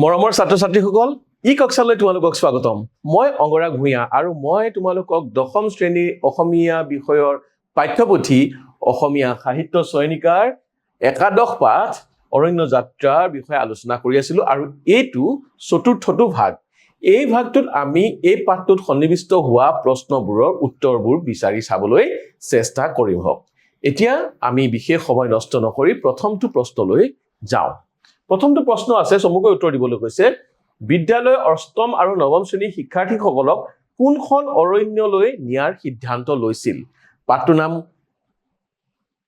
মৰমৰ ছাত্ৰ ছাত্ৰীসকল ই কক্ষালৈ তোমালোকক স্বাগতম। মই অংগৰাগ ভূঞা আৰু মই তোমালোকক দশম শ্ৰেণীৰ অসমীয়া বিষয়ৰ পাঠ্যপুথি অসমীয়া সাহিত্য চয়নিকাৰ একাদশ পাঠ অৰণ্য যাত্ৰাৰ বিষয়ে আলোচনা কৰি আছিলোঁ আৰু এইটো চতুৰ্থটো ভাগ। এই ভাগটোত আমি এই পাঠটোত সন্নিৱিষ্ট হোৱা প্ৰশ্নবোৰৰ উত্তৰবোৰ বিচাৰি চাবলৈ চেষ্টা কৰিম হওক। এতিয়া আমি বিশেষ সময় নষ্ট নকৰি প্ৰথমটো প্ৰশ্নলৈ যাওঁ। প্ৰথমটো প্ৰশ্ন আছে চমুকৈ উত্তৰ দিবলৈ কৈছে বিদ্যালয়ৰ অষ্টম আৰু নৱম শ্ৰেণীৰ শিক্ষাৰ্থীসকলক কোনখন অৰণ্যলৈ নিয়াৰ সিদ্ধান্ত লৈছিল? পাঠটোৰ নাম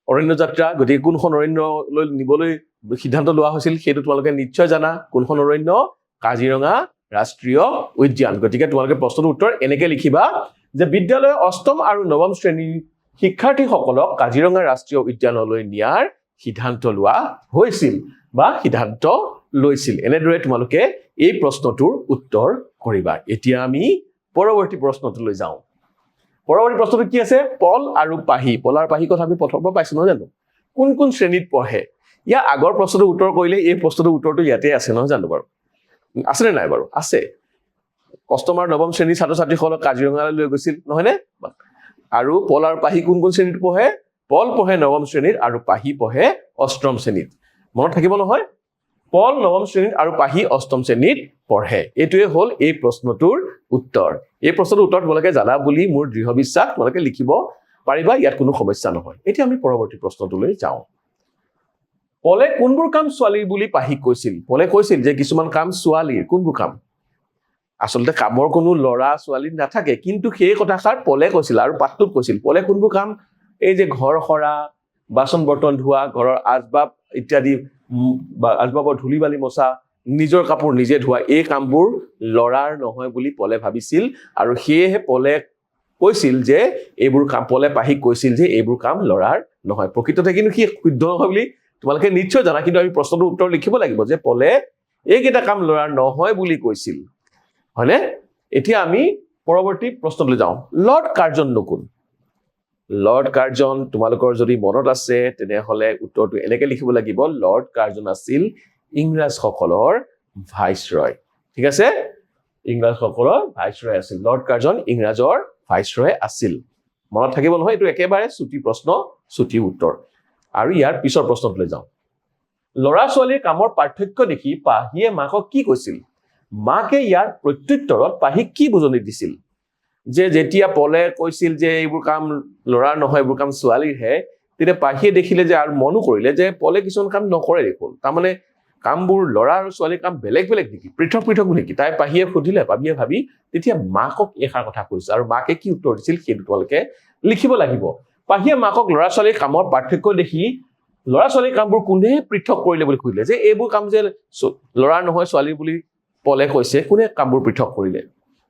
অৰণ্য যাত্ৰা গতিকে কোনখন অৰণ্যলৈ নিবলৈ সিদ্ধান্ত লোৱা হৈছিল সেইটো তোমালোকে নিশ্চয় জানা কোনখন অৰণ্য? কাজিৰঙা ৰাষ্ট্ৰীয় উদ্যান। গতিকে তোমালোকে প্ৰশ্নটোৰ উত্তৰ এনেকে লিখিবা যে বিদ্যালয়ৰ অষ্টম আৰু নৱম শ্ৰেণীৰ শিক্ষাৰ্থীসকলক কাজিৰঙা ৰাষ্ট্ৰীয় উদ্যানলৈ নিয়াৰ সিদ্ধান্ত লোৱা হৈছিল। বা সিদ্ধান্ত লৈছিল। এনেদৰে তোমালোকে এই প্ৰশ্নটোৰ উত্তৰ কৰিবা। এতিয়া আমি পৰৱৰ্তী প্ৰশ্নটোলৈ যাওঁ। পৰৱৰ্তী প্ৰশ্নটো কি আছে? পল আৰু পাহি। পল আৰু পাহি কথা আমি প্ৰথমৰ পৰা পাইছো নহয় জানো? কোন কোন শ্ৰেণীত পঢ়ে? ইয়াৰ আগৰ প্ৰশ্নটোৰ উত্তৰ কৰিলে এই প্ৰশ্নটোৰ উত্তৰটো ইয়াতে আছে নহয় জানো বাৰু? আছেনে নাই বাৰু? আছে। অষ্টম আৰু নৱম শ্ৰেণীৰ ছাত্ৰ ছাত্ৰীসকলক কাজিৰঙালৈ লৈ গৈছিল, নহয়নে? আৰু পল আৰু পাহি কোন কোন শ্ৰেণীত পঢ়ে? পল পঢ়ে নৱম শ্ৰেণীত আৰু পাহি পঢ়ে অষ্টম শ্ৰেণীত। মনত থাকিব নহয়? পল নৱম শ্ৰেণীত আৰু পাহি অষ্টম শ্ৰেণীত পঢ়ে। এইটোৱে হ'ল এই প্ৰশ্নটোৰ উত্তৰ। এই প্ৰশ্নটোৰ উত্তৰ তোমালোকে জানা বুলি মোৰ দৃঢ় বিশ্বাস। তোমালোকে লিখিব পাৰিবা ইয়াত কোনো সমস্যা নহয়। এতিয়া আমি পৰৱৰ্তী প্ৰশ্নটোলৈ যাওঁ। পলে কোনবোৰ কাম ছোৱালীৰ বুলি পাহিক কৈছিল? পলে কৈছিল যে কিছুমান কাম ছোৱালীৰ। কোনবোৰ কাম? আচলতে কামৰ কোনো ল'ৰা ছোৱালী নাথাকে কিন্তু সেই কথাষাৰ পলে কৈছিল আৰু পাঠটোত কৈছিল। পলে কোনবোৰ কাম? এই যে ঘৰ সৰা বাচন বৰ্তন ধোৱা ঘৰৰ আচবাব ইত্যাদি আচবাবৰ ধূলি বালি মচা নিজৰ কাপোৰ নিজে ধোৱা এই কামবোৰ ল'ৰাৰ নহয় বুলি পলে ভাবিছিল আৰু সেয়েহে পলে কৈছিল যে এইবোৰ কাম পলে পাহিক কৈছিল যে এইবোৰ কাম ল'ৰাৰ নহয়। প্ৰকৃততে কিন্তু সি শুদ্ধ নহয় বুলি তোমালোকে নিশ্চয় জানা কিন্তু আমি প্ৰশ্নটোৰ উত্তৰ লিখিব লাগিব যে পলে এইকেইটা কাম ল'ৰাৰ নহয় বুলি কৈছিল। হয়নে? এতিয়া আমি পৰৱৰ্তী প্ৰশ্নলৈ যাওঁ। লৰ্ড কাৰ্জন কোন লৰ্ড কাৰ্জন তোমালোকৰ যদি মনত আছে তেনেহলে উত্তৰটো এনেকে লিখিব লাগিব লৰ্ড কাৰ্জন আছিল ইংৰাজসকলৰ ভাইচৰয়। ঠিক আছে? ইংৰাজসকলৰ ভাইচৰয় আছিল। লৰ্ড কাৰ্জন ইংৰাজৰ ভাইচৰয় আছিল। মনত থাকিব নহয় এইটো একেবাৰে চুটি প্ৰশ্ন চুটি উত্তৰ। আৰু ইয়াৰ পিছৰ প্ৰশ্নটোলৈ যাওঁ। ল'ৰা ছোৱালীৰ কামৰ পাৰ্থক্য দেখি পাহিয়ে মাকক কি কৈছিল? মাকে ইয়াৰ প্ৰত্যুত্তৰত পাহিক কি বুজনি দিছিল? যে যেতিয়া পলে কৈছিল যে এইবোৰ কাম ল'ৰাৰ নহয় এইবোৰ কাম ছোৱালীৰহে তেতিয়া পাহিয়ে দেখিলে যে আৰু মনো কৰিলে যে পলে কিছুমান কাম নকৰে দেখোন। তাৰমানে কামবোৰ ল'ৰা আৰু ছোৱালীৰ কাম বেলেগ বেলেগ নেকি পৃথক পৃথক নেকি। তাই পাহিয়ে সুধিলে পাহিয়ে ভাবি তেতিয়া মাকক এষাৰ কথা কৈছিল আৰু মাকে কি উত্তৰ দিছিল সেইটো তোমালোকে লিখিব লাগিব। পাহিয়ে মাকক ল'ৰা ছোৱালীৰ কামৰ পাৰ্থক্য দেখি ল'ৰা ছোৱালীৰ কামবোৰ কোনে পৃথক কৰিলে বুলি সুধিলে যে এইবোৰ কাম যে ল'ৰাৰ নহয় ছোৱালীৰ বুলি পলে কৈছে কোনে কামবোৰ পৃথক কৰিলে?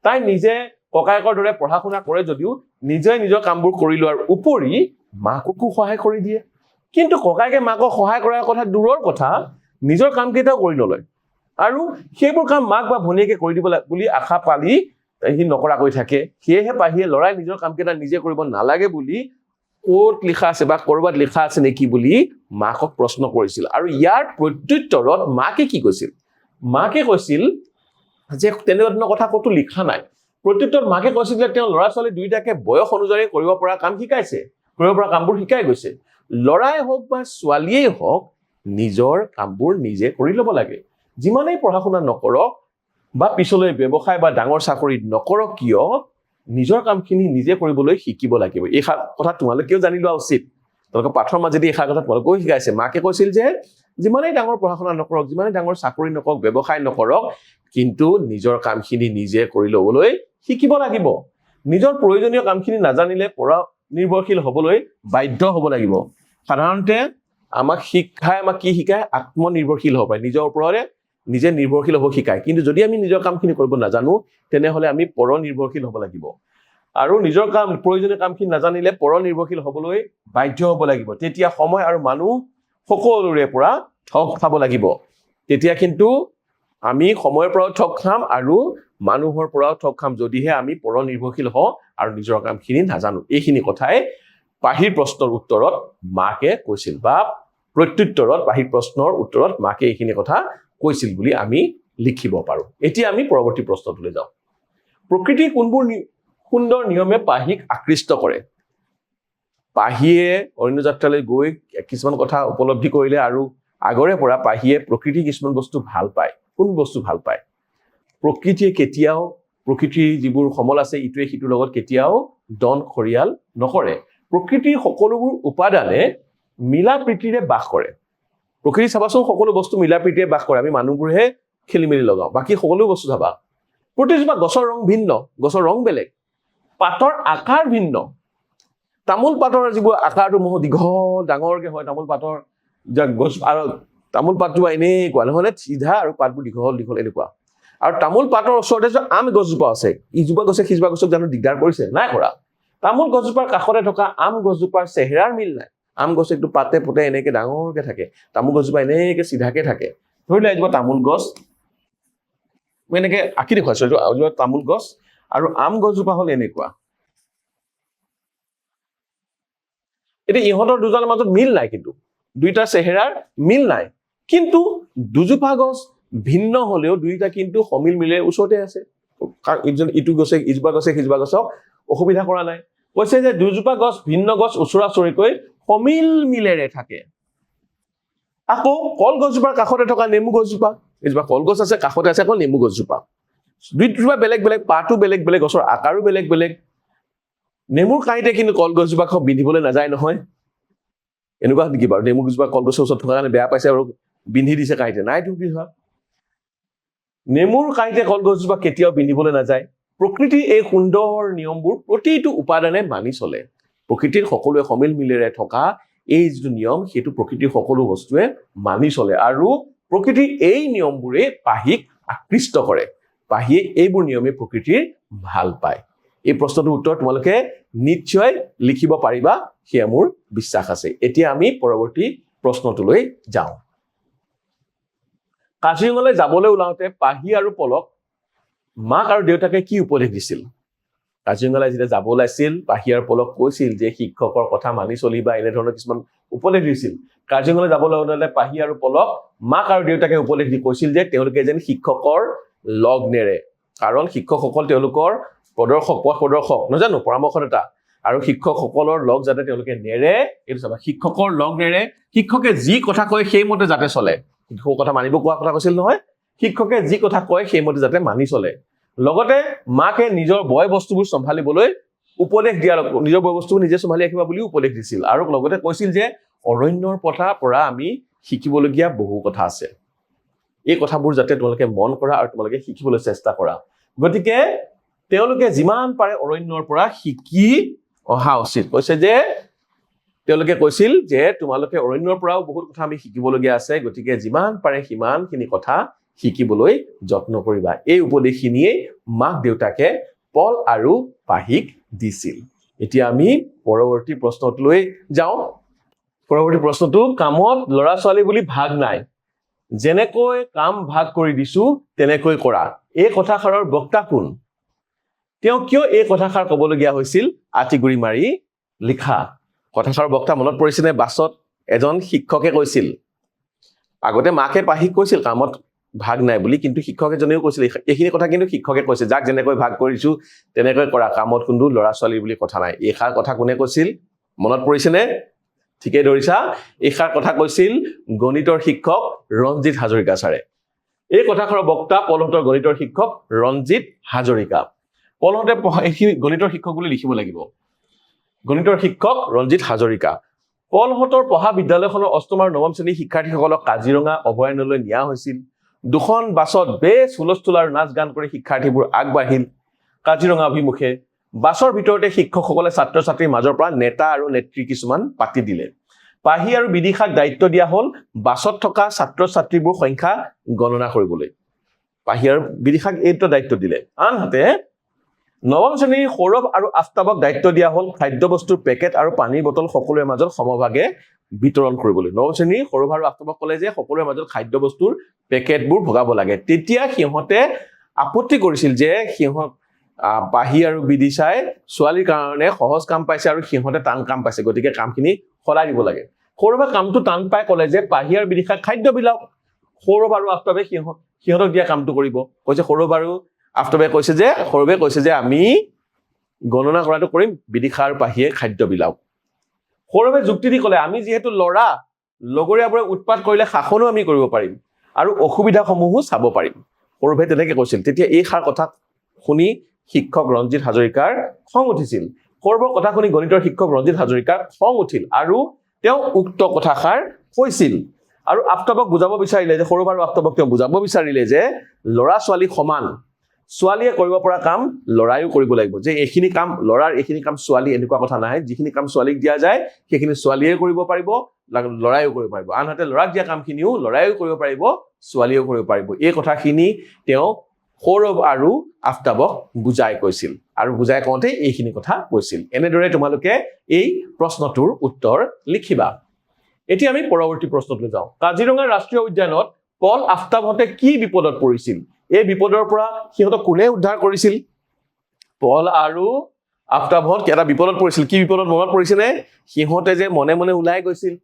তাই নিজে ককায়েকৰ দৰে পঢ়া শুনা কৰে যদিও নিজে নিজৰ কামবোৰ কৰি লোৱাৰ উপৰি মাককো সহায় কৰি দিয়ে। কিন্তু ককায়েকে মাকক সহায় কৰাৰ কথা দূৰৰ কথা নিজৰ কামকেইটাও কৰি নলয়। আৰু সেইবোৰ কাম মাক বা ভনীয়েকে কৰি দিব বুলি আশা পালি সি নকৰাকৈ থাকে। সেয়েহে পাহিয়ে ল'ৰাই নিজৰ কামকেইটা নিজে কৰিব নালাগে বুলি ক'ত লিখা আছে বা ক'ৰবাত লিখা আছে নেকি বুলি মাকক প্ৰশ্ন কৰিছিল। আৰু ইয়াৰ প্ৰত্যুত্তৰত মাকে কি কৈছিল? মাকে কৈছিল যে তেনেকুৱা ধৰণৰ কথা ক'তো লিখা নাই। প্ৰত্যুত্তৰত মাকে কৈছিল যে তেওঁ ল'ৰা ছোৱালী দুয়োটাকে বয়স অনুযায়ী কৰিব পৰা কাম শিকাইছে কৰিব পৰা কামবোৰ শিকাই গৈছে। ল'ৰাই হওক বা ছোৱালীয়েই হওক নিজৰ কামবোৰ নিজে কৰি ল'ব লাগে। যিমানেই পঢ়া শুনা নকৰক বা পিছলৈ ব্যৱসায় বা ডাঙৰ চাকৰিত নকৰক কিয় নিজৰ কামখিনি নিজে কৰিবলৈ শিকিব লাগিব। এই কথা তোমালোকেও জানি লোৱা উচিত। তোমালোকৰ পাঠৰ মাজেদি এই কথা তোমালোকেও শিকাইছে। মাকে কৈছিল যে যিমানেই ডাঙৰ পঢ়া শুনা নকৰক যিমানেই ডাঙৰ চাকৰি নকৰক ব্যৱসায় নকৰক কিন্তু নিজৰ কামখিনি নিজে কৰি ল'বলৈ শিকিব লাগিব। নিজৰ প্ৰয়োজনীয় কামখিনি নাজানিলে পৰা নিৰ্ভৰশীল হ'বলৈ বাধ্য হ'ব লাগিব। সাধাৰণতে আমাক শিক্ষাই আমাক কি শিকায়? আত্মনিৰ্ভৰশীল হ'ব পাৰে। নিজৰ ওপৰতে নিজে নিৰ্ভৰশীল হ'ব শিকায়। কিন্তু যদি আমি নিজৰ কামখিনি কৰিব নাজানো তেনেহ'লে আমি পৰ নিৰ্ভৰশীল হ'ব লাগিব। আৰু নিজৰ কাম প্ৰয়োজনীয় কামখিনি নাজানিলে পৰ নিৰ্ভৰশীল হ'বলৈ বাধ্য হ'ব লাগিব। তেতিয়া সময় আৰু মানুহ সকলোৰে পৰা ঠগ খাব লাগিব। তেতিয়া কিন্তু আমি সময়ৰ পৰাও ঠগ খাম আৰু মানুহৰ পৰাও ঠগ খাম যদিহে আমি পৰ নিৰ্ভৰশীল হওঁ আৰু নিজৰ কামখিনি নাজানো। এইখিনি কথাই পাহিৰ প্ৰশ্নৰ উত্তৰত মাকে কৈছিল বা প্ৰত্যুত্তৰত পাহিৰ প্ৰশ্নৰ উত্তৰত মাকে এইখিনি কথা কৈছিল বুলি আমি লিখিব পাৰোঁ। এতিয়া আমি পৰৱৰ্তী প্ৰশ্নটোলৈ যাওঁ। প্ৰকৃতিৰ কোনবোৰ সুন্দৰ নিয়মে পাহিক আকৃষ্ট কৰে? পাহিয়ে অন্য যাত্ৰালৈ গৈ কিছুমান কথা উপলব্ধি কৰিলে আৰু আগৰে পৰা পাহিয়ে প্ৰকৃতিৰ কিছুমান বস্তু ভাল পায়। কোন বস্তু ভাল পায়? প্ৰকৃতিয়ে কেতিয়াও প্ৰকৃতিৰ যিবোৰ সমল আছে ইটোৱে সিটোৰ লগত কেতিয়াও দন খৰিয়াল নকৰে। প্ৰকৃতিৰ সকলোবোৰ উপাদানে মিলা প্ৰীতিৰে বাস কৰে। প্ৰকৃতি চাবাচোন সকলো বস্তু মিলা প্ৰীতিৰে বাস কৰে। আমি মানুহবোৰেহে খেলি মেলি লগাওঁ। বাকী সকলো বস্তু চাবা। প্ৰতিজোপা গছৰ ৰং ভিন্ন গছৰ ৰং বেলেগ। পাতৰ আকাৰ ভিন্ন। তামোল পাতৰ যিবোৰ আকাৰটো মহ দীঘল ডাঙৰকে হয় তামোল পাতৰ গছ আৰু তামোল পাতজোপা এনেকুৱা নহয়নে চিধা আৰু পাতবোৰ দীঘল দীঘল এনেকুৱা। আৰু তামোল পাতৰ ওচৰতে যে আম গছজোপা আছে ইজোপা গছে সিজোপা গছক জানো দিগদাৰ কৰিছে? নাই কৰা। তামোল গছজোপাৰ কাষতে থকা আম গছজোপাৰ চেহেৰাৰ মিল নাই। আম গছ একটো পাতে পোতে এনেকে ডাঙৰকে থাকে। তামোল গছজোপা এনেকে চিধাকে থাকে। ধৰি লোৱা এজোপা তামোল গছ। মই এনেকে আঁকি দেখুৱাইছো এইটো এজোপা তামোল গছ আৰু আম গছজোপা হ'ল এনেকুৱা। এতিয়া ইহঁতৰ দুজনৰ মাজত মিল নাই কিন্তু। দুইটাৰ চেহেৰাৰ মিল নাই। কিন্তু দুজোপা গছ ভিন্ন হলেও দুইটা কিন্তু সমিল মিলে ওচৰতে আছে। ইটো গছে ইজোপা গছে সিজোপা গছক অসুবিধা কৰা নাই। কৈছে যে দুজোপা গছ ভিন্ন গছ ওচৰা ওচৰিকৈ সমিল মিলেৰে থাকে। আকৌ কলগছজোপাৰ কাষতে থকা নেমু গছজোপা এজোপা কলগছ আছে কাষতে আছে আকৌ নেমু গছজোপা। দুইজোপা বেলেগ বেলেগ পাতো বেলেগ বেলেগ গছৰ আকাৰো বেলেগ বেলেগ। নেমুৰ কাঁইতে কিন্তু কলগছজোপাক বিন্ধিবলৈ নাযায় নহয়। এনেকুৱা নেকি বাৰু? নেমু গছজোপা কলগছৰ ওচৰত থকা কাৰণে বেয়া পাইছে আৰু বিন্ধি দিছে কাঁইতে নাইতো কি হোৱা নেমুৰ কাঁইতে কলগছজোপা কেতিয়াও বিন্ধিবলৈ নাযায়। প্ৰকৃতিৰ এই সুন্দৰ নিয়মবোৰ প্ৰতিটো উপাদানে মানি চলে। প্ৰকৃতিৰ সকলোৱে সমিল মিলেৰে থকা এই যিটো নিয়ম সেইটো প্ৰকৃতিৰ সকলো বস্তুৱে মানি চলে আৰু প্ৰকৃতিৰ এই নিয়মবোৰে পাহিক আকৃষ্ট কৰে। পাহিয়ে এইবোৰ নিয়মে প্ৰকৃতিৰ ভাল পায়। এই প্ৰশ্নটোৰ উত্তৰ তোমালোকে নিশ্চয় লিখিব পাৰিবা সেয়া মোৰ বিশ্বাস আছে। এতিয়া আমি পৰৱৰ্তী প্ৰশ্নটোলৈ যাওঁ। কাজিৰঙালৈ যাবলৈ ওলাওঁতে পাহি আৰু পলক মাক আৰু দেউতাকে কি উপদেশ দিছিল? কাজিৰঙালৈ যেতিয়া যাব ওলাইছিল পাহি আৰু পলক কৈছিল যে শিক্ষকৰ কথা মানি চলিবা এনেধৰণৰ কিছুমান উপদেশ দিছিল। কাজিৰঙালৈ যাবলৈ ওলালে পাহি আৰু পলক মাক আৰু দেউতাকে উপদেশ দি কৈছিল যে তেওঁলোকে যেন শিক্ষকৰ লগ নেৰে কাৰণ শিক্ষকসকল তেওঁলোকৰ প্ৰদৰ্শক পথ প্ৰদৰ্শক নাজানো পৰামৰ্শদাতা। আৰু শিক্ষকসকলৰ লগ যাতে তেওঁলোকে নেৰে এইটো চাবা শিক্ষকৰ লগ নেৰে শিক্ষকে যি কথা কয় সেইমতে যাতে চলে। শিক্ষকৰ কথা মানিব কোৱা কথা কৈছিল নহয় শিক্ষকে যি কথা কয় সেইমতে যাতে মানি চলে। লগতে মাকে নিজৰ বয় বস্তুবোৰ চম্ভালিবলৈ উপদেশ দিয়াৰ নিজৰ বয় বস্তুবোৰ নিজে চম্ভালি ৰাখিবা বুলিও উপদেশ দিছিল। আৰু লগতে কৈছিল যে অৰণ্যৰ পথাৰ পৰা আমি শিকিবলগীয়া বহু কথা আছে। এই কথাবোৰ যাতে তোমালোকে মন কৰা আৰু তোমালোকে শিকিবলৈ চেষ্টা কৰা। গতিকে তেওঁলোকে যিমান পাৰে অৰণ্যৰ পৰা শিকি অহা উচিত। কৈছে যে তেওঁলোকে কৈছিল যে তোমালোকে অৰণ্যৰ পৰাও বহুত কথা আমি শিকিবলগীয়া আছে গতিকে যিমান পাৰে সিমানখিনি কথা শিকিবলৈ যত্ন কৰিবা। এই উপদেশখিনিয়েই মাক দেউতাকে পল আৰু পাহিক দিছিল। এতিয়া আমি পৰৱৰ্তী প্ৰশ্নটোলৈ যাওঁ। পৰৱৰ্তী প্ৰশ্নটো কামত ল'ৰা ছোৱালী বুলি ভাগ নাই। যেনেকৈ কাম ভাগ কৰি দিছো তেনেকৈ কৰা। এই কথাষাৰৰ বক্তা কোন? তেওঁ কিয় এই কথাষাৰ ক'বলগীয়া হৈছিল? আঁতিগুৰি মাৰি লিখা। কথাষাৰৰ বক্তা মনত পৰিছেনে? বাছত এজন শিক্ষকে কৈছিল। আগতে মাকে পাহিক কৈছিল কামত ভাগ নাই বুলি কিন্তু শিক্ষক এজনেও কৈছিল। এই- এইখিনি কথা কিন্তু শিক্ষকে কৈছিল যাক যেনেকৈ ভাগ কৰিছো তেনেকৈ কৰা। কামত কোনো ল'ৰা ছোৱালী বুলি কথা নাই। এইষাৰ কথা কোনে কৈছিল? মনত পৰিছেনে? ঠিকেই ধৰিছা। এইষাৰ কথা কৈছিল গণিতৰ শিক্ষক ৰঞ্জিত হাজৰিকা ছাৰে। এই কথাষাৰৰ বক্তা পলহঁতৰ গণিতৰ শিক্ষক ৰঞ্জিত হাজৰিকা। পলহঁতে এইখিনি গণিতৰ শিক্ষক বুলি লিখিব লাগিব। গণিতৰ শিক্ষক ৰঞ্জিত হাজৰিকা। পলহঁতৰ পঢ়া বিদ্যালয়খনৰ অষ্টম আৰু নৱম শ্ৰেণীৰ শিক্ষাৰ্থীসকলক কাজিৰঙা অভয়াৰণ্যলৈ নিয়া হৈছিল। দুখন বাছত বেছ হুলস্থুল আৰু নাচ গান কৰি শিক্ষাৰ্থীবোৰ আগবাঢ়িল। কাজিৰঙা অভিমুখে বাছৰ ভিতৰতে শিক্ষকসকলে ছাত্ৰ ছাত্ৰীৰ মাজৰ পৰা নেতা আৰু নেত্ৰী কিছুমান পাতি দিলে। পাহি আৰু বিদিশাক দায়িত্ব দিয়া হ'ল বাছত থকা ছাত্ৰ ছাত্ৰীবোৰ সংখ্যা গণনা কৰিবলৈ। পাহি আৰু বিদিশাক এইটো দায়িত্ব দিলে। আনহাতে নৱম শ্ৰেণীৰ সৌৰভ আৰু আফতাবক দায়িত্ব দিয়া হ'ল খাদ্যবস্তুৰ পেকেট আৰু পানীৰ বটল সকলোৰে মাজত সমভাগে বিতৰণ কৰিবলৈ। নৱম শ্ৰেণীৰ সৌৰভ আৰু আফতাবক ক'লে যে সকলোৰে মাজত খাদ্যবস্তুৰ পেকেটবোৰ ভগাব লাগে। তেতিয়া সিহঁতে আপত্তি কৰিছিল যে সিহঁত পাহি আৰু বিদিশাই ছোৱালীৰ কাৰণে সহজ কাম পাইছে আৰু সিহঁতে টান কাম পাইছে। গতিকে কামখিনি সলাই দিব লাগে। সৌৰভে কামটো টান পাই ক'লে যে পাহি আৰু বিদিশাক খাদ্য বিলাওক সৌৰভ আৰু আফতাবে সিহঁত সিহঁতক দিয়া কামটো কৰিব। কৈছে সৌৰভ আৰু আফতাবে কৈছে যে সৌৰভে কৈছে যে আমি গণনা কৰাটো কৰিম বিদিশা আৰু পাহিয়ে খাদ্য বিলাওক সৌৰভে যুক্তি দি ক'লে আমি যিহেতু ল'ৰা লগৰীয়াবোৰে উৎপাত কৰিলে শাসনো আমি কৰিব পাৰিম আৰু অসুবিধাসমূহো চাব পাৰিম। সৌৰভে তেনেকে কৈছিল। তেতিয়া এই সাৰ কথা শুনি শিক্ষক ৰঞ্জিত হাজৰিকাৰ খং উঠিছিল। সৌৰভৰ কথা শুনি গণিতৰ শিক্ষক ৰঞ্জিত হাজৰিকাৰ খং উঠিল আৰু তেওঁ উক্ত কথাষাৰ কৈছিল। আৰু আফতাবক বুজাব বিচাৰিলে যে সৌৰভ আৰু আফতাবক তেওঁ বুজাব বিচাৰিলে যে ল'ৰা ছোৱালী সমান ছোৱালীয়ে কৰিব পৰা কাম ল'ৰাইও কৰিব লাগিব। যে এইখিনি কাম ল'ৰাৰ এইখিনি কাম ছোৱালী এনেকুৱা কথা নাই যিখিনি কাম ছোৱালীক দিয়া যায় সেইখিনি ছোৱালীয়ে কৰিব পাৰিব লা- ল'ৰাইও কৰিব পাৰিব। আনহাতে ল'ৰাক দিয়া কামখিনিও ল'ৰাইও কৰিব পাৰিব ছোৱালীয়েও কৰিব পাৰিব। এই কথাখিনি তেওঁ সৌৰভ আৰু আফতাবক বুজাই কৈছিল আৰু বুজাই কওঁতে এইখিনি কথা কৈছিল। এনেদৰে তোমালোকে এই প্ৰশ্নটোৰ উত্তৰ লিখিবা। এতিয়া আমি পৰৱৰ্তী প্ৰশ্নটোলৈ যাওঁ। কাজিৰঙা ৰাষ্ট্ৰীয় উদ্যানত পল আফতাবহঁতে কি বিপদত পৰিছিল? এই বিপদৰ পৰা সিহঁতক কোনে উদ্ধাৰ কৰিছিল? পল আৰু আফতাবহঁত এটা বিপদত পৰিছিল। কি বিপদত মনত পৰিছেনে? সিহঁতে যে মনে মনে ওলাই গৈছিল।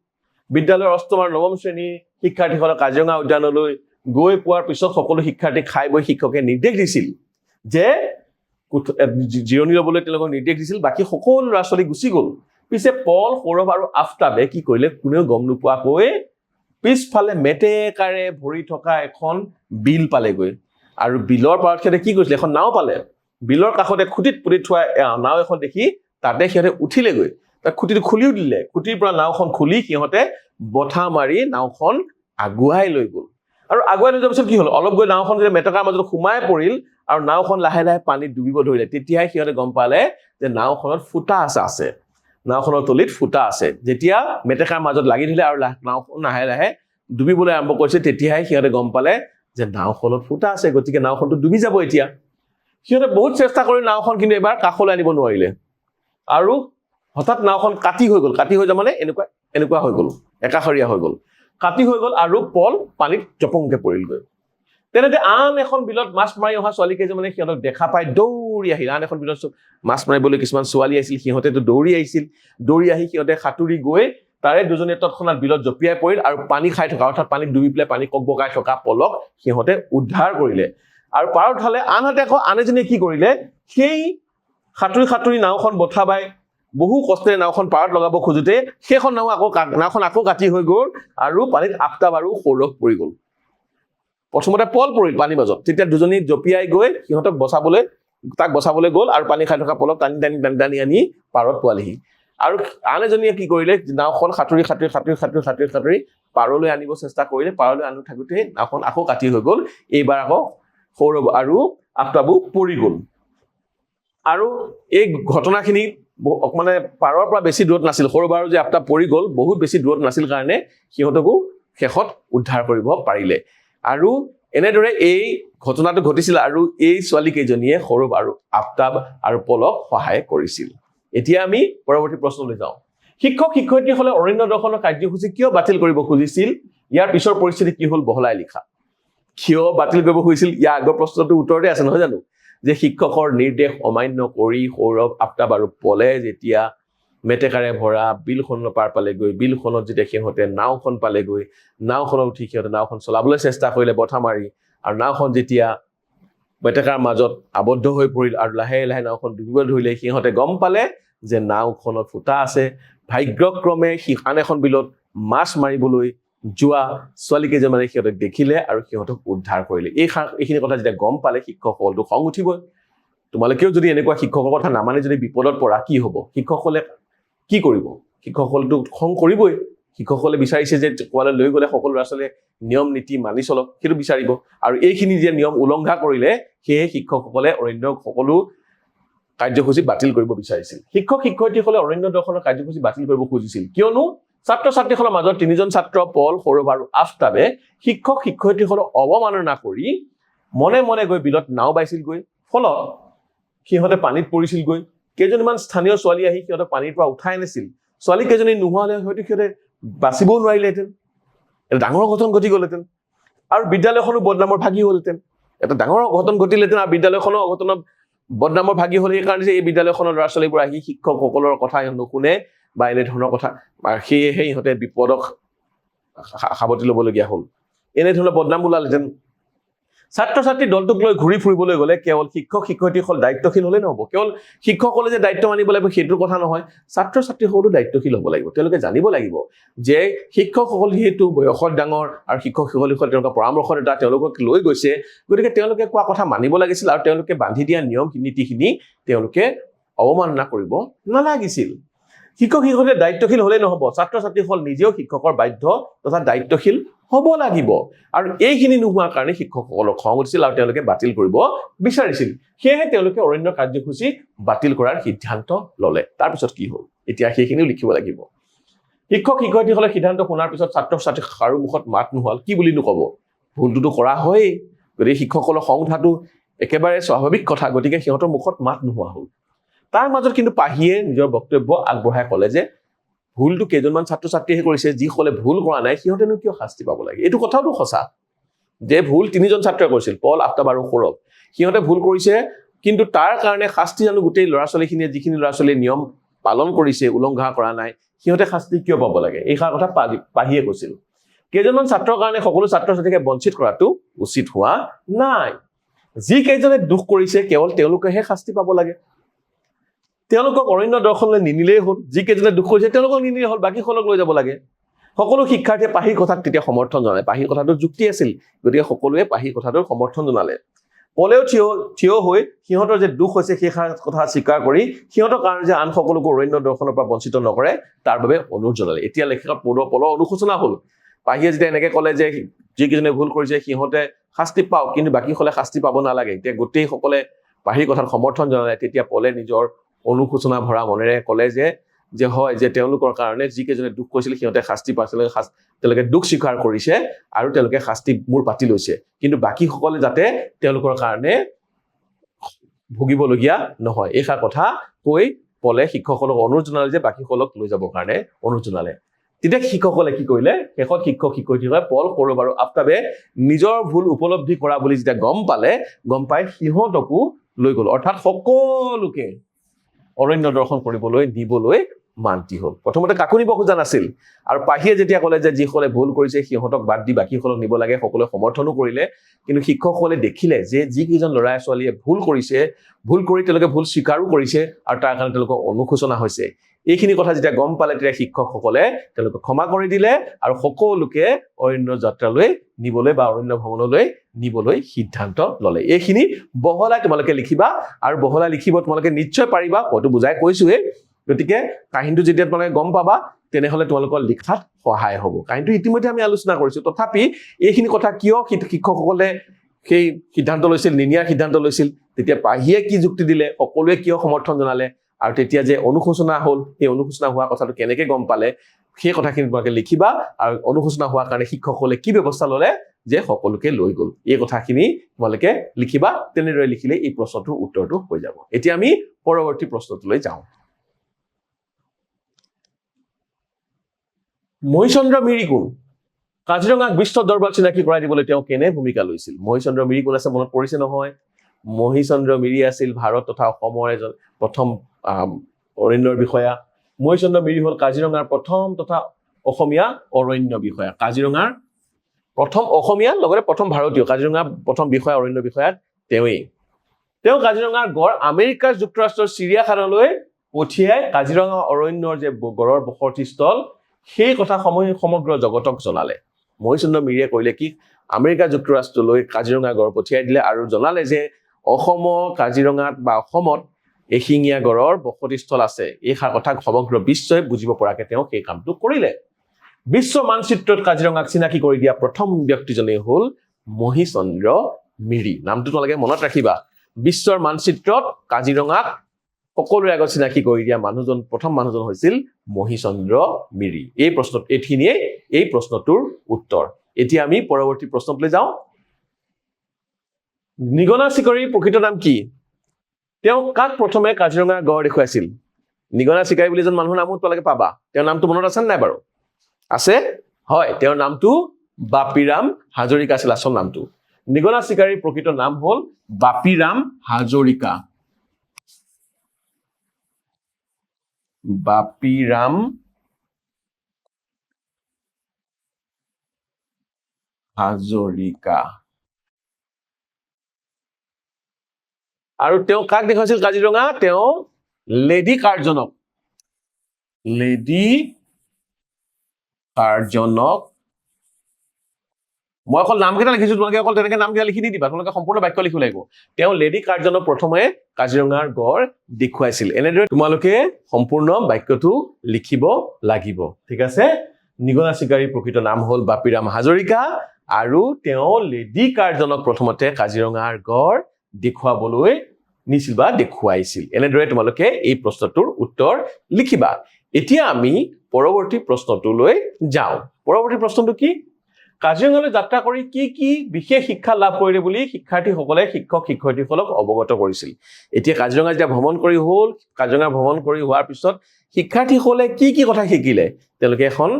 বিদ্যালয়ৰ অষ্টম আৰু নৱম শ্ৰেণীৰ শিক্ষাৰ্থীসকলক কাজিৰঙা উদ্যানলৈ গৈ পোৱাৰ পিছত সকলো শিক্ষাৰ্থীক খাই বৈ শিক্ষকে নিৰ্দেশ দিছিল যে জিৰণি ল'বলৈ তেওঁলোকক নিৰ্দেশ দিছিল। বাকী সকলো ল'ৰা ছোৱালী গুচি গ'ল। পিছে পল সৌৰভ আৰু আফতাবে কি কৰিলে? কোনেও গম নোপোৱাকৈ পিছফালে মেটেকাৰে ভৰি থকা এখন বিল পালেগৈ। আৰু বিলৰ পাৰত সিহঁতে কি কৰিছিলে এখন নাও পালে। বিলৰ কাষতে খুটিত পুতি থোৱা নাও এখন দেখি তাতে সিহঁতে উঠিলেগৈ। তাত খুটিটো খুলিও দিলে। খুটিৰ পৰা নাওখন খুলি সিহঁতে বঠা মাৰি নাওখন আগুৱাই লৈ গ'ল। আৰু আগুৱাই লৈ যোৱাৰ পিছত কি হ'ল? অলপ গৈ নাওখন যেতিয়া মেটেকাৰ মাজত সোমাই পৰিল আৰু নাওখন লাহে লাহে পানীত ডুবিব ধৰিলে তেতিয়াই সিহঁতে গম পালে যে নাওখনত ফুটা আছে আছে। নাওখনৰ তলিত ফুটা আছে। যেতিয়া মেটেকাৰ মাজত লাগি ধৰিলে আৰু নাওখন লাহে লাহে ডুবিবলৈ আৰম্ভ কৰিছে তেতিয়াহে সিহঁতে গম পালে যে নাওখনত ফুটা আছে গতিকে নাওখনটো ডুবি যাব এতিয়া। সিহঁতে বহুত চেষ্টা কৰি নাওখন কিন্তু এবাৰ কাষলৈ আনিব নোৱাৰিলে। আৰু হঠাৎ নাওখন কাটি হৈ গ'ল। কাটি হৈ যোৱা মানে এনেকুৱা এনেকুৱা হৈ গ'ল। একাষৰীয়া হৈ গ'ল। কাটি হৈ গ'ল আৰু পল পানীত জপংকে পৰিলগৈ তেনেতে আন এখন বিলত মাছ মাৰি অহা ছোৱালী কেইজনমানে সিহঁতক দেখা পাই দৌৰি আহিল। আন এখন বিলত মাছ মাৰিবলৈ কিছুমান ছোৱালী আহিছিল। সিহঁতেতো দৌৰি আহিছিল। দৌৰি আহি সিহঁতে সাঁতুৰি গৈ তাৰে দুজনীয়ে তৎক্ষণাত বিলত জঁপিয়াই পৰিল আৰু পানী খাই থকা অৰ্থাৎ পানীত ডুবি পেলাই পানী ককবকাই থকা পলক সিহঁতে উদ্ধাৰ কৰিলে। আৰু পাৰ উঠালে আনহাতে আকৌ আন এজনীয়ে কি কৰিলে সেই সাঁতুৰি সাঁতুৰি নাওখন বঠা বাই বহু কষ্টেৰে নাওখন পাৰত লগাব খোজোতে সেইখন নাও আকৌ নাওখন আকৌ কাটি হৈ গ'ল আৰু পানীত আফতাব আৰু সৌৰভ পৰি গ'ল। প্ৰথমতে পল পৰিল পানীৰ মাজত তেতিয়া দুজনী জঁপিয়াই গৈ সিহঁতক বচাবলৈ তাক বচাবলৈ গ'ল আৰু পানী খাই থকা পলক টানি টানি টানি টানি আনি পাৰত পোৱালেহি। আৰু আন এজনীয়ে কি কৰিলে নাওখন সাঁতুৰি সাঁতুৰি সাঁতুৰি সাঁতুৰি সাঁতুৰি সাঁতুৰি পাৰলৈ আনিব চেষ্টা কৰিলে পাৰলৈ আনি থাকোঁতে নাওখন আকৌ কাটি হৈ গ'ল। এইবাৰ আকৌ সৌৰভ আৰু আফতাবো পৰি গ'ল। আৰু এই ঘটনাখিনি মানে পাৰৰ পৰা বেছি দূৰত নাছিল। সৌৰভ আৰু যে আফতাব পৰি গ'ল বহুত বেছি দূৰত নাছিল কাৰণে সিহঁতকো শেষত উদ্ধাৰ কৰিব পাৰিলে। আৰু এনেদৰে এই ঘটনাটো ঘটিছিল আৰু এই ছোৱালী কেইজনীয়ে সৌৰভ আৰু আফতাব আৰু পলক সহায় কৰিছিল। এতিয়া আমি পৰৱৰ্তী প্ৰশ্নলৈ যাওঁ। শিক্ষক শিক্ষয়িত্ৰীসকলে অৰণ্য দৰ্শনৰ কাৰ্যসূচী কিয় বাতিল কৰিব খুজিছিল? ইয়াৰ পিছৰ পৰিস্থিতি কি হ'ল বহলাই লিখা। কিয় বাতিল কৰিব খুজিছিল? ইয়াৰ আগৰ প্ৰশ্নটোৰ উত্তৰতে আছে নহয় জানো? যে শিক্ষকৰ নিৰ্দেশ অমান্য কৰি সৌৰভ আফতাব আৰু পলে যেতিয়া মেটেকাৰে ভৰা বিলখনৰ পাৰ পালেগৈ বিলখনত যেতিয়া সিহঁতে নাওখন পালেগৈ নাওখনত উঠি সিহঁতে নাওখন চলাবলৈ চেষ্টা কৰিলে বঠা মাৰি আৰু নাওখন যেতিয়া মেটেকাৰ মাজত আবদ্ধ হৈ পৰিল আৰু লাহে লাহে নাওখন ডুবিব ধৰিলে সিহঁতে গম পালে যে নাওখনত ফুটা আছে। ভাগ্যক্ৰমে সি আন এখন বিলত মাছ মাৰিবলৈ যোৱা ছোৱালী কেইজনমানে সিহঁতক দেখিলে আৰু সিহঁতক উদ্ধাৰ কৰিলে। এই এইখিনি কথা যেতিয়া গম পালে শিক্ষকসকলটো খং উঠিবই। তোমালোকেও যদি এনেকুৱা শিক্ষকৰ কথা নামানি যদি বিপদত পৰা কি হ'ব? শিক্ষকসকলে কি কৰিব? শিক্ষকসকলেতো খং কৰিবই। শিক্ষকসকলে বিচাৰিছে যে ক'ৰবালৈ লৈ গ'লে সকলো ল'ৰা ছোৱালীয়ে নিয়ম নীতি মানি চলক সেইটো বিচাৰিব। আৰু এইখিনি যে নিয়ম উলংঘা কৰিলে সেয়ে শিক্ষকসকলে অৰণ্য সকলো কাৰ্যসূচী বাতিল কৰিব বিচাৰিছিল। শিক্ষক শিক্ষয়িত্ৰীসকলে অৰণ্য দৰ্শনৰ কাৰ্যসূচী বাতিল কৰিব খুজিছিল। কিয়নো ছাত্ৰ ছাত্ৰীসকলৰ মাজত তিনিজন ছাত্ৰ, পল, সৌৰভ আৰু আফতাবে শিক্ষক শিক্ষয়িত্ৰীসকলক অৱমাননা কৰি মনে মনে গৈ বিলত নাও বাইছিলগৈ। ফলত সিহঁতে পানীত পৰিছিলগৈ। কেইজনীমান স্থানীয় ছোৱালী আহি সিহঁতক পানীৰ পৰা উঠাই আনিছিল। ছোৱালী কেইজনী নোহোৱা হ'লে হয়তো সিহঁতে বাচিবও নোৱাৰিলেহেঁতেন। এটা ডাঙৰ ঘটন ঘটি গ'লহেঁতেন। আৰু বিদ্যালয়খনো বদনামৰ ভাগি হ'লহেঁতেন। এটা ডাঙৰ অঘটন ঘটিলেহেঁতেন। আৰু বিদ্যালয়খনো অঘটনত বদনামৰ ভাগি হ'ল সেইকাৰণে যে এই বিদ্যালয়খনৰ ল'ৰা ছোৱালীবোৰ আহি শিক্ষকসকলৰ কথা নুশুনে বা এনেধৰণৰ কথা। সেয়েহে ইহঁতে বিপদক সাৱটি ল'বলগীয়া হ'ল। এনেধৰণৰ বদনাম ওলালেহেঁতেন ছাত্ৰ ছাত্ৰী দলটোক লৈ ঘূৰি ফুৰিবলৈ গ'লে কেৱল শিক্ষক শিক্ষয়িত্ৰীসকল দায়িত্বশীল হ'লেই নহ'ব। কেৱল শিক্ষকসকলে যে দায়িত্ব মানিব লাগিব সেইটোৰ কথা নহয় ছাত্ৰ ছাত্ৰীসকলো দায়িত্বশীল হ'ব লাগিব। তেওঁলোকে জানিব লাগিব যে শিক্ষকসকল যিহেতু বয়সত ডাঙৰ আৰু শিক্ষক শিক্ষয়িত্ৰীসকল তেওঁলোকৰ পৰামৰ্শত এটা তেওঁলোকক লৈ গৈছে গতিকে তেওঁলোকে কোৱা কথা মানিব লাগিছিল আৰু তেওঁলোকে বান্ধি দিয়া নিয়ম নীতিখিনি তেওঁলোকে অৱমাননা কৰিব নালাগিছিল। শিক্ষক শিক্ষয়িত্ৰীয়ে দায়িত্বশীল হ'লেই নহ'ব। ছাত্ৰ ছাত্ৰীসকল নিজেও শিক্ষকৰ বাধ্য তথা দায়িত্বশীল হ'ব লাগিব। আৰু এইখিনি নোহোৱাৰ কাৰণে শিক্ষকসকলক খং উঠিছিল আৰু তেওঁলোকে বাতিল কৰিব বিচাৰিছিল। সেয়েহে তেওঁলোকে অৰণ্য কাৰ্যসূচী বাতিল কৰাৰ সিদ্ধান্ত ল'লে। তাৰপিছত কি হ'ল? এতিয়া সেইখিনিও লিখিব লাগিব। শিক্ষক শিক্ষয়িত্ৰীসকলে সিদ্ধান্ত শুনাৰ পিছত ছাত্ৰ ছাত্ৰী কাৰো মুখত মাত নোহোৱাল কি বুলিনো ক'ব? ভুলটোতো কৰা হয়েই। গতিকে শিক্ষকসকলৰ খং উঠাটো একেবাৰে স্বাভাৱিক কথা। গতিকে সিহঁতৰ মুখত মাত নোহোৱা হ'ল। তাৰ মাজত কিন্তু পাহিয়ে নিজৰ বক্তব্য আগবঢ়াই ক'লে যে ভুলটো কেইজনমান ছাত্ৰ ছাত্ৰীয়েহে কৰিছে যিসকলে ভুল কৰা নাই, সিহঁতেনো কিয় শাস্তি পাব লাগে? এইটো কথাওতো সঁচা। যে ভুল তিনিজন ছাত্ৰই কৰিছিল, পল, আফতাব আৰু সৌৰভ, সিহঁতে ভুল কৰিছে, কিন্তু তাৰ কাৰণে শাস্তি জানো গোটেই ল'ৰা ছোৱালীখিনিয়ে যিখিনি ল'ৰা ছোৱালীয়ে নিয়ম পালন কৰিছে, উলংঘা কৰা নাই, সিহঁতে শাস্তি কিয় পাব লাগে? এইষাৰ কথা পাহিয়ে কৈছিল। কেইজনমান ছাত্ৰৰ কাৰণে সকলো ছাত্ৰ ছাত্ৰীকে বঞ্চিত কৰাটো উচিত হোৱা নাই। যিকেইজনে দুখ কৰিছে, কেৱল তেওঁলোকেহে শাস্তি পাব লাগে। তেওঁলোকক অৰণ্য দৰ্শনলৈ নিনিলেই হ'ল যিকেইজনে দুখ কৰিছে তেওঁলোকক নিনিলেই হ'ল বাকীসকলক লৈ যাব লাগে। সকলো শিক্ষাৰ্থীয়ে পাহিৰ কথাক তেতিয়া সমৰ্থন জনালে। পাহিৰ কথাটো যুক্তি আছিল গতিকে সকলোৱে পাহিৰ কথাটোৰ সমৰ্থন জনালে। পলেও থিয় থিয় হৈ সিহঁতৰ যে দুখ হৈছে সেই কথা স্বীকাৰ কৰি সিহঁতৰ কাৰণে যে আন সকলোকো অৰণ্য দৰ্শনৰ পৰা বঞ্চিত নকৰে তাৰ বাবে অনুৰোধ জনালে। এতিয়া লেখিকাত পল পলৰ অনুশোচনা হ'ল। পাহিয়ে যেতিয়া এনেকে ক'লে যে যিকেইজনে ভুল কৰিছে সিহঁতে শাস্তি পাওক কিন্তু বাকীসকলে শাস্তি পাব নালাগে। এতিয়া গোটেইসকলে পাহিৰ কথাত সমৰ্থন জনালে তেতিয়া পলে নিজৰ অনুশোচনা ভৰা মনেৰে ক'লে যে যে হয়, যে তেওঁলোকৰ কাৰণে যিকেইজনে দুখ কৰিছিল, সিহঁতে শাস্তি পাইছিলে তেওঁলোকে দুখ স্বীকাৰ কৰিছে আৰু তেওঁলোকে শাস্তি মূৰ পাতি লৈছে। কিন্তু বাকীসকলে যাতে তেওঁলোকৰ কাৰণে ভুগিবলগীয়া নহয়। এইষাৰ কথা কৈ পলে শিক্ষকসকলক অনুৰোধ জনালে যে বাকীসকলক লৈ যাবৰ কাৰণে অনুৰোধ জনালে। তেতিয়া শিক্ষকসকলে কি কৰিলে? শেষত শিক্ষক শিক্ষয়িত্ৰীসকলে পল সৌৰভ আৰু আফতাবে নিজৰ ভুল উপলব্ধি কৰা বুলি যেতিয়া গম পালে, গম পাই সিহঁতকো লৈ গ'ল। অৰ্থাৎ সকলোকে অৰণ্য দৰ্শন কৰিবলৈ নিবলৈ মান্তি হ'ল। প্ৰথমতে কাকো নিব খোজা নাছিল। আৰু পাহিয়ে যেতিয়া ক'লে যে যিসকলে ভুল কৰিছে সিহঁতক বাদ দি বাকীসকলক নিব লাগে সকলোৱে সমৰ্থনো কৰিলে। কিন্তু শিক্ষকসকলে দেখিলে যে যিকেইজন ল'ৰা ছোৱালীয়ে ভুল কৰিছে ভুল কৰি তেওঁলোকে ভুল স্বীকাৰো কৰিছে আৰু তাৰ কাৰণে তেওঁলোকৰ অনুশোচনা হৈছে। এইখিনি কথা যেতিয়া গম পালে তেতিয়া শিক্ষকসকলে তেওঁলোকক ক্ষমা কৰি দিলে আৰু সকলোকে অৰণ্য যাত্ৰালৈ নিবলৈ বা অৰণ্য ভ্ৰমণলৈ নিবলৈ সিদ্ধান্ত ল'লে। এইখিনি বহলাই তোমালোকে লিখিবা আৰু বহলাই লিখিব তোমালোকে নিশ্চয় পাৰিবা মইতো বুজাই কৈছোৱেই। গতিকে কাহিনীটো যেতিয়া তোমালোকে গম পাবা তেনেহ'লে তোমালোকৰ লিখাত সহায় হ'ব। কাহিনীটো ইতিমধ্যে আমি আলোচনা কৰিছো। তথাপি এইখিনি কথা কিয় শিক- শিক্ষকসকলে সেই সিদ্ধান্ত লৈছিল নিনিয়াৰ সিদ্ধান্ত লৈছিল তেতিয়া পাহিয়ে কি যুক্তি দিলে সকলোৱে কিয় সমৰ্থন জনালে আৰু তেতিয়া যে অনুশোচনা হ'ল সেই অনুশোচনা হোৱা কথাটো কেনেকে গম পালে সেই কথাখিনি তোমালোকে লিখিবা আৰু অনুশোচনা হোৱাৰ কাৰণে শিক্ষকসকলে কি ব্যৱস্থা ল'লে যে সকলোকে লৈ গ'ল। এই কথাখিনি তোমালোকে লিখিবা তেনেদৰে লিখিলে এই প্ৰশ্নটোৰ উত্তৰটো হৈ যাব। এতিয়া আমি পৰৱৰ্তী প্ৰশ্নটোলৈ যাওঁ। মহিচন্দ্ৰ মিৰি কোন কাজিৰঙাক বিশ্ব দৰবাৰ চিনাকি কৰাই দিবলৈ তেওঁ কেনে ভূমিকা লৈছিল? মহিচন্দ্ৰ মিৰি কোন আছে মনত পৰিছে নহয়? মহিচন্দ্ৰ মিৰি আছিল ভাৰত তথা অসমৰ এজন প্ৰথম অৰণ্যৰ বিষয়া। মহিচন্দ্ৰ মিৰি হ'ল কাজিৰঙাৰ প্ৰথম তথা অসমীয়া অৰণ্য বিষয়া। কাজিৰঙাৰ প্ৰথম অসমীয়া লগতে প্ৰথম ভাৰতীয়। কাজিৰঙাৰ প্ৰথম বিষয়া অৰণ্য বিষয়াত তেওঁৱেই। তেওঁ কাজিৰঙাৰ গড় আমেৰিকাৰ যুক্তৰাষ্ট্ৰৰ চিৰিয়াখানালৈ পঠিয়াই কাজিৰঙা অৰণ্যৰ যে গড়ৰ বসতিস্থল সেই কথা সময় সমগ্ৰ জগতক জনালে। মহিচন্দ্ৰ মিৰিয়ে কৰিলে কি আমেৰিকা যুক্তৰাষ্ট্ৰলৈ কাজিৰঙা গড় পঠিয়াই দিলে আৰু জনালে যে অসমৰ কাজিৰঙাত বা অসমত এশিঙীয়া গড়ৰ বসতিস্থল আছে। এই কথা সমগ্ৰ বিশ্বই বুজিব পৰাকে তেওঁ সেই কামটো কৰিলে। বিশ্ব মানচিত্ৰত কাজিৰঙাক চিনাকি কৰি দিয়া প্ৰথম ব্যক্তিজনেই হ'ল মহিচন্দ্ৰ মিৰি। নামটো তোমালোকে মনত ৰাখিবা। বিশ্বৰ মানচিত্ৰত কাজিৰঙাক সকলোৰে আগত চিনাকি কৰি দিয়া মানুহজন প্ৰথম মানুহজন হৈছিল মহিচন্দ্ৰ মিৰি। এই প্ৰশ্ন এইখিনিয়ে এই প্ৰশ্নটোৰ উত্তৰ। এতিয়া আমি পৰৱৰ্তী প্ৰশ্নটোলৈ যাওঁ। নিগনা চিকাৰীৰ প্ৰকৃত নাম কি? তেওঁ কাক প্ৰথমে কাজিৰঙা গড় দেখুৱাইছিল? নিগনা চিকাৰী বুলি এজন মানুহৰ নামো তোমালোকে পাবা। তেওঁৰ নামটো মনত আছেনে নাই বাৰু? আছে? হয়, তেওঁৰ নামটো বাপিৰাম হাজৰিকা আছিল আচল নামটো। নিগনা চিকাৰীৰ প্ৰকৃত নাম হ'ল বাপিৰাম হাজৰিকা। বাপিৰাম হাজৰিকা। আৰু তেওঁ কাক দেখুৱাইছিল? কাজিৰঙা তেওঁ লেডি কাৰ্জনক। লেডি কাৰ্জনক। মই অকল নামকেইটা লিখিছো তোমালোকে অকল তেনেকে নামকেইটা লিখি নিদিবা তোমালোকে সম্পূৰ্ণ বাক্য লিখিব লাগিব। তেওঁ লেডি কাৰ্জনক প্ৰথমে কাজিৰঙাৰ গড় দেখুৱাইছিল। এনেদৰে তোমালোকে সম্পূৰ্ণ বাক্যটো লিখিব লাগিব। ঠিক আছে? নিগনা চিকাৰীৰ প্ৰকৃত নাম হ'ল বাপিৰাম হাজৰিকা আৰু তেওঁ লেডি কাৰ্জনক প্ৰথমতে কাজিৰঙাৰ গড় দেখুৱাবলৈ নিছিল বা দেখুৱাইছিল। এনেদৰে তোমালোকে এই প্ৰশ্নটোৰ উত্তৰ লিখিবা। এতিয়া আমি পৰৱৰ্তী প্ৰশ্নটোলৈ যাওঁ। পৰৱৰ্তী প্ৰশ্নটো কি? কাজিৰঙালৈ যাত্ৰা কৰি কি কি বিশেষ শিক্ষা লাভ কৰিলে বুলি শিক্ষাৰ্থীসকলে শিক্ষক শিক্ষয়িত্ৰীসকলক অৱগত কৰিছিল? এতিয়া কাজিৰঙা যেতিয়া ভ্ৰমণ কৰি হ'ল কাজিৰঙা ভ্ৰমণ কৰি হোৱাৰ পিছত শিক্ষাৰ্থীসকলে কি কি কথা শিকিলে? তেওঁলোকে এখন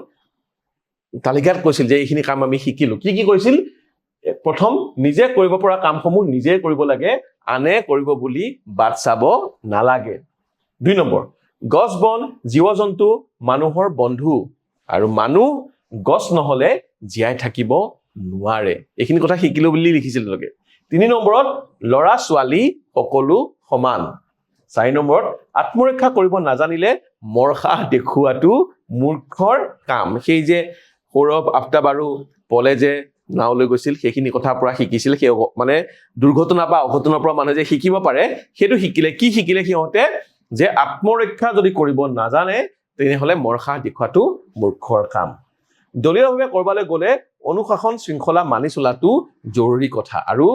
তালিকাত কৈছিল যে এইখিনি কাম আমি শিকিলো। কি কি কৰিছিল প্ৰথম নিজে কৰিব পৰা কামসমূহ নিজে কৰিব লাগে আনে কৰিব বুলি বাট চাব নালাগে। দুই নম্বৰ গছ বন জীৱ জন্তু মানুহৰ বন্ধু আৰু মানুহ গছ নহলে জীয়াই থাকিব নোৱাৰে। এইখিনি কথা শিকিলো বুলি লিখিছিল তেওঁলোকে। তিনি নম্বৰত ল'ৰা ছোৱালী সকলো সমান। চাৰি নম্বৰত আত্মৰক্ষা কৰিব নাজানিলে মৰসাহ দেখুওৱাটো মূৰ্খৰ কাম। সেই যে সৌৰভ আফতাব আৰু পলে যে নাওলৈ গৈছিল সেইখিনি কথাৰ পৰা শিকিছিল সেই মানে দুৰ্ঘটনা বা অঘটনাৰ পৰা মানুহে যে শিকিব পাৰে সেইটো শিকিলে কি শিকিলে সিহঁতে যে আত্মৰক্ষা যদি কৰিব নাজানে তেনেহলে মৰসাহ দেখুৱাটো মূৰ্খৰ কাম। দলীয়ভাৱে কৰবালৈ গ'লে অনুশাসন শৃংখলা মানি চলাটো জৰুৰী কথা। আৰু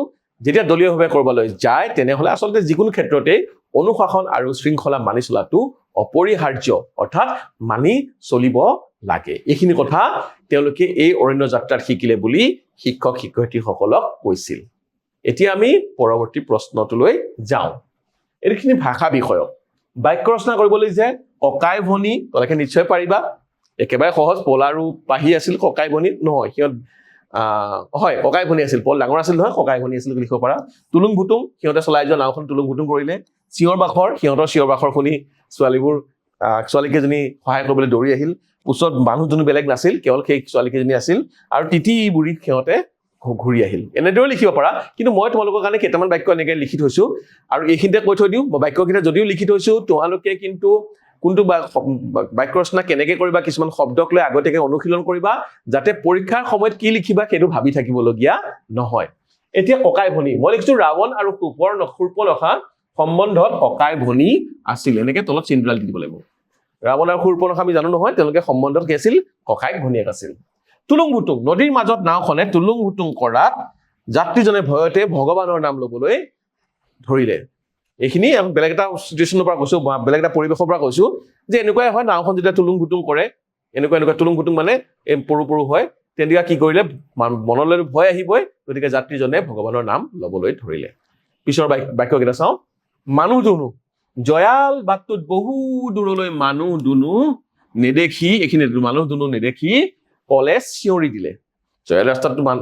যেতিয়া দলীয়ভাৱে কৰবালৈ যায় তেনেহলে আচলতে যিকোনো ক্ষেত্ৰতেই অনুশাসন আৰু শৃংখলা মানি চলাটো অপৰিহাৰ্য। অৰ্থাৎ মানি চলিব লাগে। এইখিনি কথা তেওঁলোকে এই অৰণ্য যাত্ৰাত শিকিলে বুলি শিক্ষক শিক্ষয়িত্ৰীসকলক কৈছিল। এতিয়া আমি পৰৱৰ্তী প্ৰশ্নটোলৈ যাওঁ। এইখিনি ভাষা বিষয়ক। বাক্য ৰচনা কৰিবলৈ যে ককাই ভনী তোমালোকে নিশ্চয় পাৰিবা। একেবাৰে সহজ পল আৰু পাহি আছিল ককাই ভনী নহয় সিহঁত হয় ককাই ভনী আছিল পল ডাঙৰ আছিল নহয় ককাই ভনী আছিল লিখিব পাৰা। তুলুং ভুতুং সিহঁতে চলাই যোৱা নাওখন তুলুং ভুতুং কৰিলে। চিঞৰ বাখৰ সিহঁতৰ চিঞৰ বাখৰ শুনি ছোৱালীবোৰ ছোৱালীকেইজনী সহায় কৰিবলৈ দৌৰি আহিল। ওচৰত মানুহজনো বেলেগ নাছিল কেৱল সেই ছোৱালীকেইজনী আছিল। আৰু তিতি বুঢ়ী সিহঁতে ঘূৰি আহিল। এনেদৰেও লিখিব পাৰা। কিন্তু মই তোমালোকৰ কাৰণে কেইটামান বাক্য এনেকৈ লিখি থৈছো। আৰু এইখিনিতে কৈ থৈ দিওঁ। মই বাক্যকেইটা যদিও লিখি থৈছো তোমালোকে কিন্তু কোনটো বাক্য ৰচনা কেনেকে কৰিবা কিছুমান শব্দক লৈ আগতীয়াকৈ অনুশীলন কৰিবা যাতে পৰীক্ষাৰ সময়ত কি লিখিবা সেইটো ভাবি থাকিবলগীয়া নহয়। এতিয়া ককাই ভনী। মই লিখিছো ৰাৱণ আৰু সুপৰ সূৰ্পনখা সম্বন্ধত ককাই ভনী আছিল। এনেকে তলত চিনবিলাক দি দিব লাগিব। ৰাৱণ আৰু সূৰ্পনখা আমি জানো নহয় তেওঁলোকে সম্বন্ধত কি আছিল? ককাইক ভনীয়েক আছিল। তুলুং ভুতুং নদীৰ মাজত নাওখনে তুলুং ভুতুং কৰাত যাত্ৰীজনে ভয়তে ভগৱানৰ নাম ল'বলৈ ধৰিলে। এইখিনি বেলেগ এটা চিটুৱেশ্যনৰ পৰা কৈছো বেলেগ এটা পৰিৱেশৰ পৰা কৈছো যে এনেকুৱাই হয় নাওখন যেতিয়া তুলুং ভুতুং কৰে এনেকুৱা এনেকুৱা তুলুং ভুতুং মানে এই পৰু পৰু হয় তেনেকুৱা কি কৰিলে মান- মনলৈ ভয় আহিবই গতিকে যাত্ৰীজনে ভগৱানৰ নাম ল'বলৈ ধৰিলে। পিছৰ বাক্য বাক্যকেইটা চাওঁ। মানুহ দুনু জয়াল বাটটোত বহু দূৰলৈ মানুহ দুনু নেদেখি, এইখিনি মানুহ দুনু নেদেখি পলে চিঞৰি দিলে। জয়াল ৰাস্তাততো মান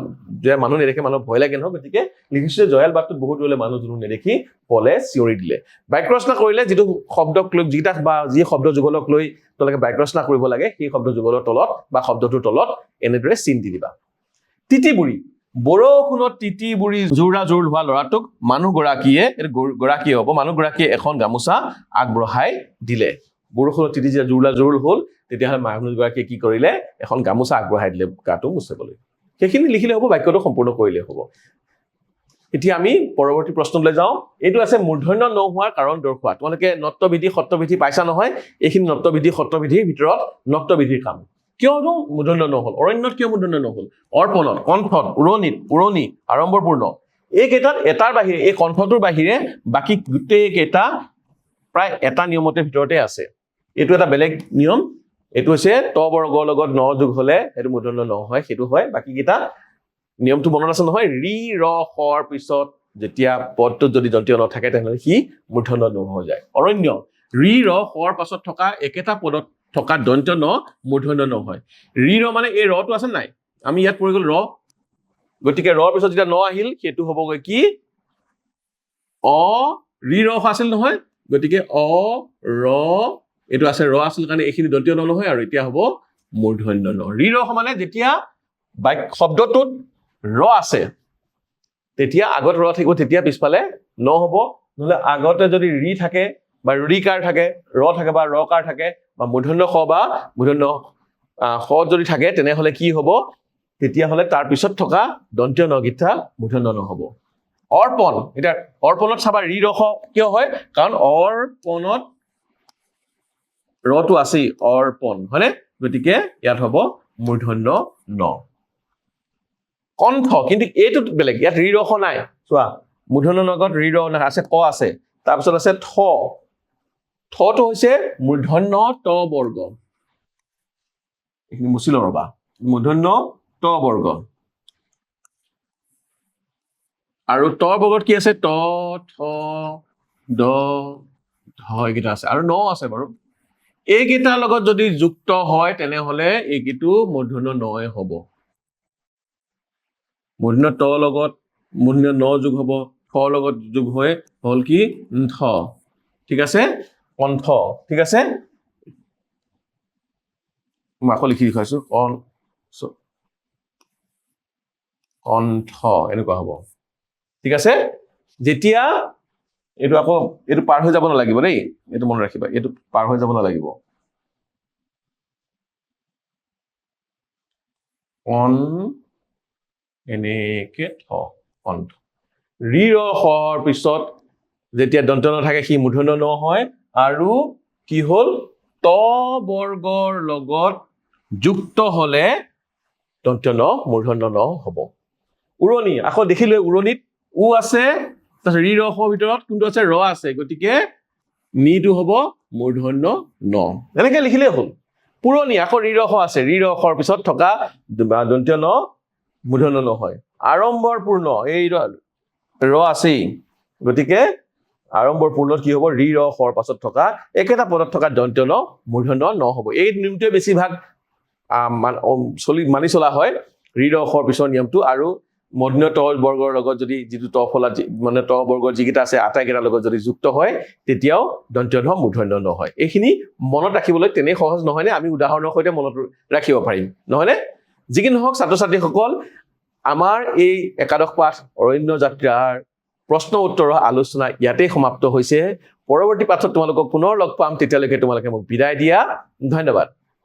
মানুহ নেদেখে, মানুহৰ ভয় লাগে নহয়, গতিকে লিখিছো জয়াল বাটটোত বহুত দূৰলৈ মানুহ দুনু নেদেখি পলে চিঞৰি দিলে। বাক্য ৰচনা কৰিলে যিটো শব্দক লৈ যিটা বা যি শব্দ যুগলক লৈ তোমালোকে বাক্য ৰচনা কৰিব লাগে, সেই শব্দ যুগলৰ তলত বা শব্দটোৰ তলত এনেদৰে চিন দি দিবা। তিতি বুঢ়ী বৰষুণত তিতি বুঢ়ী জোৰা জোৰ হোৱা ল'ৰাটোক মানুহগৰাকীয়ে গৰাকীয়ে হ'ব মানুহগৰাকীয়ে এখন গামোচা আগবঢ়াই দিলে। বৰষুণত তিতি যেতিয়া জোৰলা জোৰ হ'ল তেতিয়াহ'লে মানুহগৰাকীয়ে কি কৰিলে? এখন গামোচা আগবঢ়াই দিলে গাটো মুচিবলৈ। সেইখিনি লিখিলে হ'ব বাক্যটো সম্পূৰ্ণ কৰিলে হ'ব। এতিয়া আমি পৰৱৰ্তী প্ৰশ্নলৈ যাওঁ। এইটো আছে মূৰ্ধন্য ন হোৱাৰ কাৰণ দৰ্শোৱা তোমালোকে নত্যবিধি সত্যবিধি পাইছা নহয়? এইখিনি নত্যবিধি সত্যবিধিৰ ভিতৰত নত্যবিধিৰ কাম। কিয়নো মূৰ্ধন্য নহ'ল অৰণ্যত কিয় মূৰ্ধন্য নহ'ল? অৰ্পণত কণ্ঠত উৰণিত উৰণি আড়ম্বৰপূৰ্ণ। এইকেইটাত এটাৰ বাহিৰে এই কণ্ঠটোৰ বাহিৰে বাকী গোটেই কেইটা প্ৰায় এটা নিয়মতে ভিতৰতে আছে। এইটো এটা বেলেগ নিয়ম। এইটো হৈছে ত বৰ্গৰ লগত ন যোগ হলে সেইটো মূৰ্ধন্য ন হয় সেইটো হয়। বাকী কেইটা নিয়মটো মনত আছে নহয়। ৰি ৰ শৰ পিছত যেতিয়া পদটোত যদি দন্তীয় ন থাকে তেনেহ'লে সি মূৰ্ধন্য ন হৈ যায়। অৰণ্য ৰি ৰ শৰ পাছত থকা একেটা পদত থকা দন্ত্য ন মূৰ্ধন্য ন হয় ৰি ৰ মানে এই ৰটো আছে নাই? আমি ইয়াত পৰি গ'ল ৰ। গতিকে ৰৰ পিছত যেতিয়া ন আহিল সেইটো হ'বগৈ কি? অ ৰি ৰ আছিল নহয়। গতিকে অ ৰ এইটো আছে ৰ আছিল কাৰণে এইখিনি দন্তীয় ন নহয় আৰু এতিয়া হ'ব মূৰ্ধন্য ন। ৰি ৰ মানে যেতিয়া বাক্য শব্দটোত ৰ আছে তেতিয়া আগত ৰ থাকিব তেতিয়া পিছফালে ন হ'ব। নহ'লে আগতে যদি ৰি থাকে বা ৰিকাৰ থাকে ৰ থাকে বা ৰকাৰ থাকে বা মূৰ্ধন্য স বা মূৰ্ধন্য স যদি থাকে তেনেহ'লে কি হ'ব? তেতিয়াহ'লে তাৰ পিছত থকা দন্তীয় নগীতা মূৰ্ধন্য ন হ'ব। অৰ্পণ এতিয়া অৰ্পণত চাবা ৰি ৰস কিয় হয়? কাৰণ অৰ্পণত ৰটো আছেই অৰ্পণ হয়নে? গতিকে ইয়াত হ'ব মূৰ্ধন্য ন। কণ্ঠ কিন্তু এইটো বেলেগ ইয়াত ৰি ৰস নাই। চোৱা মূৰ্ধন্য নগত ৰি ৰস নাই আছে ক আছে। তাৰপিছত আছে থ। থটো হৈছে মূৰ্ধন্য ত বৰ্গ। এইখিনি মুচি লওঁ ৰবা। মূৰ্ধন্য ত বৰ্গ। আৰু ত বৰ্গত কি আছে? ত থ দ ধ এইকেইটা আছে। আৰু ন আছে বাৰু। এইকেইটাৰ লগত যদি যুক্ত হয় তেনেহলে এইকেইটো মূৰ্ধন্য নয় হ'ব। মূৰ্ধন্য ত লগত মূৰ্ধন্য ন যোগ হ'ব। থ লগত যোগ হৈ হ'ল কি? থ ঠিক আছে? কণ্ঠ ঠিক আছে? মই আকৌ লিখি দেখুৱাইছো কণ্ঠ এনেকুৱা হ'ব। ঠিক আছে? যেতিয়া এইটো আকৌ এইটো পাৰ হৈ যাব নালাগিব দেই এইটো মনত ৰাখিবা এইটো পাৰ হৈ যাব নালাগিব। কণ এনেকে থ কণ্ঠ। ৰি ৰসৰ পিছত যেতিয়া দন্ত নাথাকে সি মূৰ্ধন্য ন হয় আৰু কি হ'ল? ত বৰ্গৰ লগত যুক্ত হলে দন্ত ন মূৰ্ধন্য ন হ'ব। উৰণি আকৌ দেখিলো উৰণিত উ আছে তাৰপিছত ৰি ৰসৰ ভিতৰত কোনটো আছে? ৰ আছে গতিকে নিটো হ'ব মূৰ্ধন্য ন। এনেকে লিখিলেই হ'ল। পুৰণি আকৌ ৰি ৰস আছে। ৰি ৰসৰ পিছত থকা দন্ত্য ন মূৰ্ধন্য ন হয়। আড়ম্বৰ পূৰ্ণ এই ৰ আছেই। গতিকে আড়ম্বৰ পূৰ্ণত কি হ'ব? ৰি ৰসৰ পাছত থকা একেটা পদত থকা দন্ত্য ন মূৰ্ধন্য ন হ'ব। এই নিয়মটোৱে বেছিভাগ চলি মানি চলা হয়। ৰি ৰসৰ পিছৰ নিয়মটো আৰু মধ্য ত বৰ্গৰ লগত যদি যিটো ত ফলাত যি- মানে ত বৰ্গৰ যিকেইটা আছে আটাইকেইটাৰ লগত যদি যুক্ত হয় তেতিয়াও দন্ত্য ন মূৰ্ধন্য নহয় এইখিনি মনত ৰাখিবলৈ তেনেই সহজ নহয়নে? আমি উদাহৰণৰ সৈতে মনত ৰাখিব পাৰিম। নহয়নে? যি কি নহওক ছাত্ৰ ছাত্ৰীসকল আমাৰ এই একাদশ পাঠ অৰণ্য যাত্ৰাৰ প্ৰশ্ন উত্তৰৰ আলোচনা ইয়াতেই সমাপ্ত হৈছে। পৰৱৰ্তী পাঠত তোমালোকক পুনৰ লগ পাম তেতিয়ালৈকে তোমালোকে মোক বিদায় দিয়া। ধন্যবাদ।